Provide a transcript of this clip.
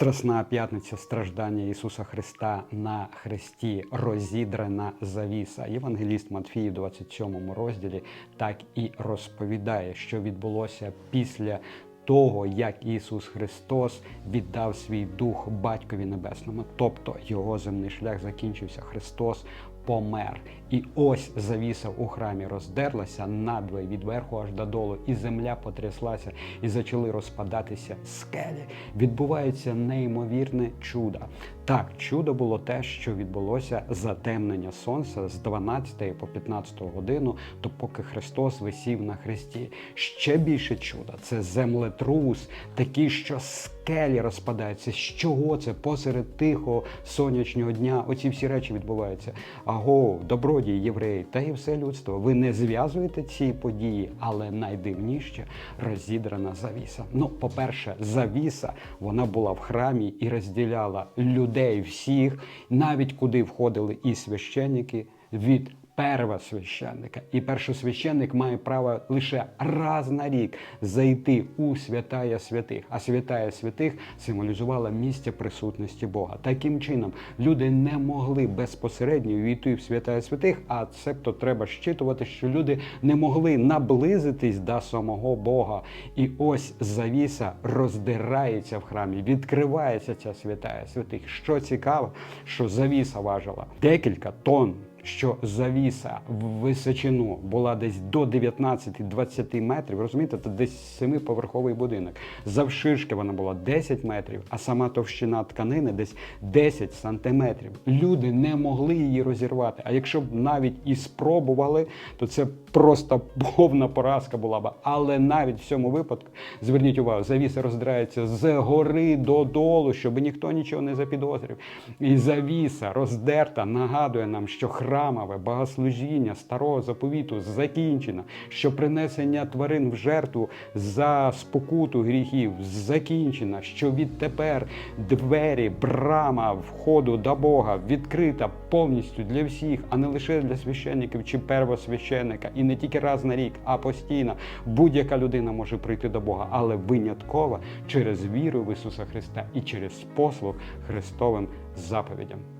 Страсна п'ятниця страждання Ісуса Христа на хресті, розідрана завіса. Євангеліст Матфій у 27 розділі так і розповідає, що відбулося після того, як Ісус Христос віддав свій дух Батькові Небесному, тобто його земний шлях закінчився. Христос помер. І ось завіса у храмі роздерлася надвоє від верху аж додолу, і земля потряслася, і почали розпадатися скелі. Відбувається неймовірне чудо. Так, чудо було те, що відбулося затемнення сонця з 12 по 15 годину, допоки Христос висів на хресті. Ще більше чудо це землетрус, такий, що скелі розпадаються. З чого це посеред тихого сонячного дня? Оці всі речі відбуваються. Аго, добродії, євреї, та і все людство. Ви не зв'язуєте ці події, але найдивніше розідрана завіса. Ну, по-перше, завіса вона була в храмі і розділяла людей всіх, навіть куди входили і священники від первосвященника. І першосвященник має право лише раз на рік зайти у святая святих. А святая святих символізувала місце присутності Бога. Таким чином, люди не могли безпосередньо війти в святая святих, а цебто треба щитувати, що люди не могли наблизитись до самого Бога. І ось завіса роздирається в храмі, відкривається ця святая святих. Що цікаво, що завіса важила декілька тонн що завіса в височину була десь до 19-20 метрів, розумієте, це десь семиповерховий будинок. Завширшки вона була 10 метрів, а сама товщина тканини десь 10 сантиметрів. Люди не могли її розірвати. А якщо б навіть і спробували, то це просто повна поразка була б. Але навіть в цьому випадку, зверніть увагу, завіса роздирається з гори додолу, щоб ніхто нічого не запідозрив. І завіса роздерта нагадує нам, що храмове богослужіння старого заповіту закінчено, що принесення тварин в жертву за спокуту гріхів закінчено, що відтепер двері, брама входу до Бога відкрита повністю для всіх, а не лише для священників чи первосвященника. І не тільки раз на рік, а постійно. Будь-яка людина може прийти до Бога, але винятково через віру в Ісуса Христа і через послуг Христовим заповідям.